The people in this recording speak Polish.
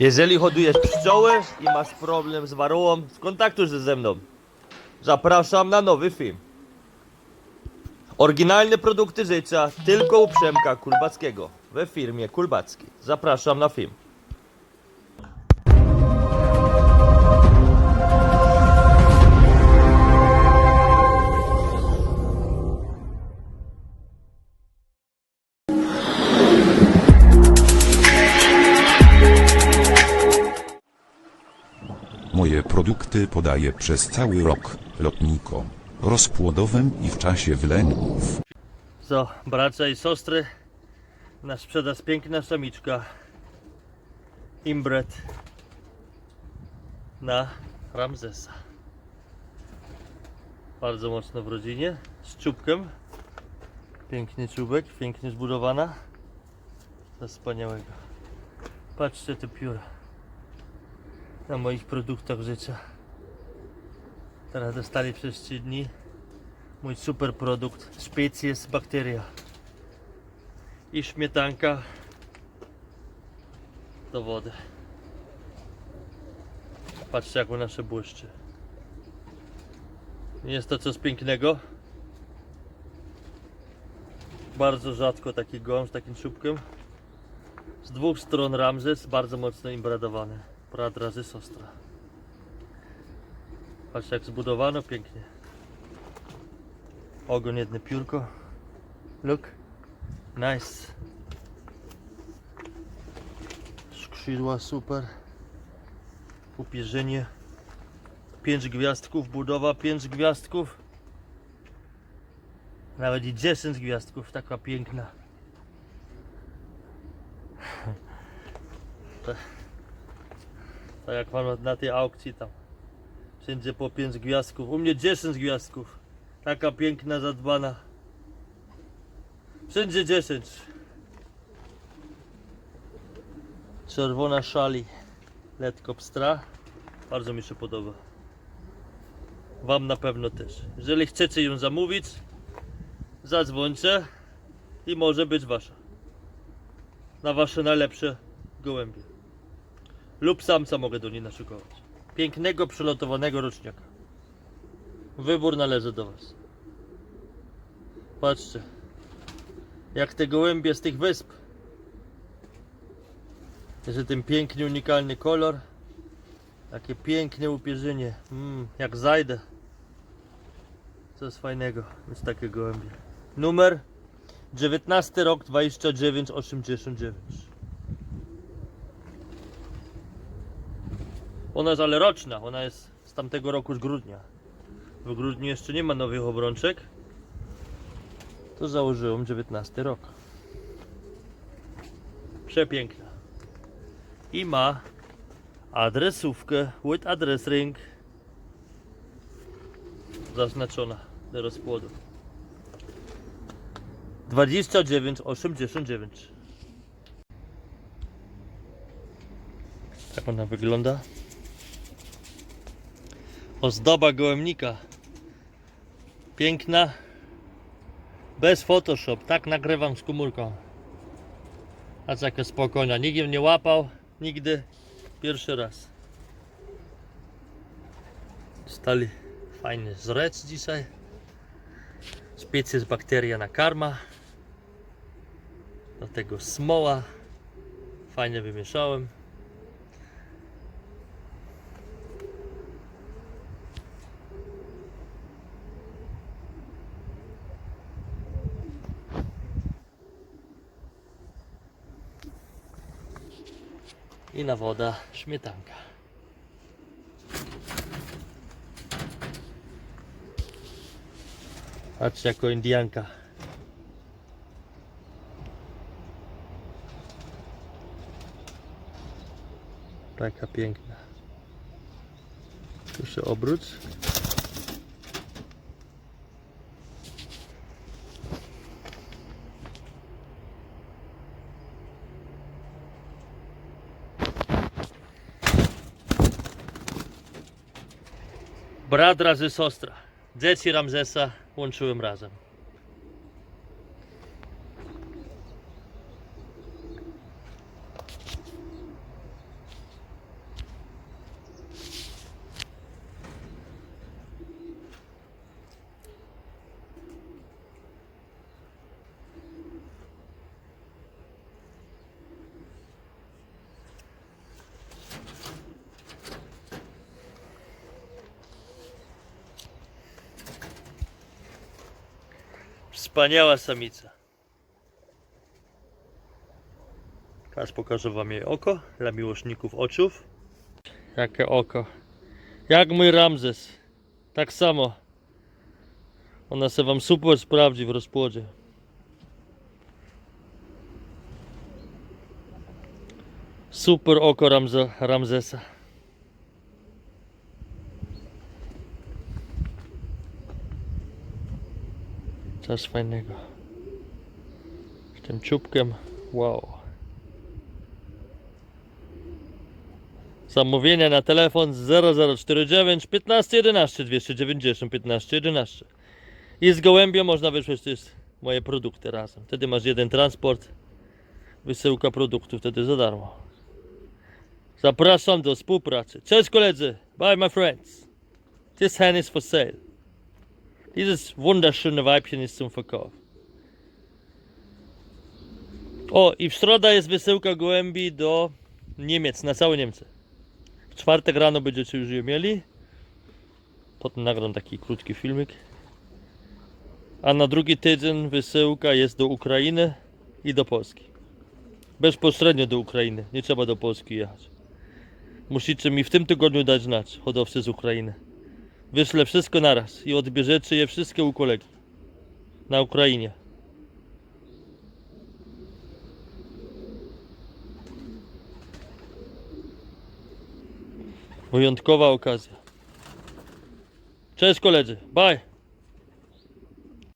Jeżeli hodujesz pszczoły i masz problem z warułą, skontaktuj się ze mną. Zapraszam na nowy film. Oryginalne produkty życia tylko u Przemka Kulbackiego we firmie Kulbacki. Zapraszam na film. Moje produkty podaję przez cały rok, lotniko, rozpłodowym i w czasie wylęgów. Co, bracia i siostry, na sprzedaż piękna samiczka Imbred na Ramzesa. Bardzo mocno w rodzinie, z czubkiem. Piękny czubek, pięknie zbudowana. Coś wspaniałego. Patrzcie te pióra na moich produktach życia. Teraz dostali przez 3 dni mój super produkt Species Bakteria i śmietanka do wody. Patrzcie jak ona się błyszczy. Nie Jest to coś pięknego. Bardzo rzadko taki gołąb z takim czubkiem. Z dwóch stron Ramzes, bardzo mocno imbradowany. Brat razy sostra. Patrzcie jak zbudowano pięknie. Ogon jedne piórko. Look. Nice. Skrzydła super. Upierzenie. 5 gwiazdków. Budowa 5 gwiazdków. Nawet i 10 gwiazdków. Taka piękna. Tak jak pan na tej aukcji tam. Wszędzie po 5 gwiazdków. U mnie 10 gwiazdków. Taka piękna, zadbana. Wszędzie 10. Czerwona szali. Letko pstra. Bardzo mi się podoba. Wam na pewno też. Jeżeli chcecie ją zamówić, zadzwońcie i może być wasza. Na wasze najlepsze gołębie. Lub samca mogę do niej naszykować. Pięknego, przelotowanego roczniaka. Wybór należy do Was. Patrzcie, jak te gołębie z tych wysp. Jeszcze ten piękny, unikalny kolor. Takie piękne upierzenie. Mm, jak zajdę. Coś fajnego mieć takie gołębie. Numer 19 rok 2989. Ona jest ale roczna, ona jest z tamtego roku z grudnia. W grudniu jeszcze nie ma nowych obrączek. To założyłem 19 rok. Przepiękna. I ma adresówkę with address ring zaznaczona do rozpłodu. 29,89 Tak ona wygląda. Ozdoba gołębnika. Piękna. Bez Photoshop. Tak nagrywam z komórką. A jaka spokojna. Nikt nie łapał. Nigdy. Pierwszy raz. Stali fajny zrec dzisiaj. Species bakteria na karma. Do tego smoła. Fajnie wymieszałem. I na woda śmietanka. Patrzcie jako Indianka. Taka piękna. Tu się Brat razy siostra. Dzieci Ramzesa łączyłem razem. Wspaniała samica. Teraz pokażę wam jej oko dla miłośników oczów. Jakie oko. Jak mój Ramzes. Tak samo. Ona se wam super sprawdzi w rozpłodzie. Super oko Ramze, Ramzesa. Coś fajnego. Z tym czubkiem. Wow. Zamówienia na telefon 0049 1511 290 1511. I z gołębiem można wysłać moje produkty razem. Wtedy masz jeden transport, wysyłka produktów wtedy za darmo. Zapraszam do współpracy. Cześć koledzy. Bye my friends. This hen is for sale. Dieses wunderschöne Weibchen ist zum Verkauf. O, i w środę jest wysyłka gołębi do Niemiec, na całe Niemcy. W czwartek rano będziecie już je mieli. Potem nagram taki krótki filmik. A na drugi tydzień wysyłka jest do Ukrainy i do Polski. Bezpośrednio do Ukrainy, nie trzeba do Polski jechać. Musicie mi w tym tygodniu dać znać, hodowcy z Ukrainy. Wyślę wszystko naraz i odbierzecie je wszystkie u kolegi. Na Ukrainie. Wyjątkowa okazja. Cześć koledzy. Bye.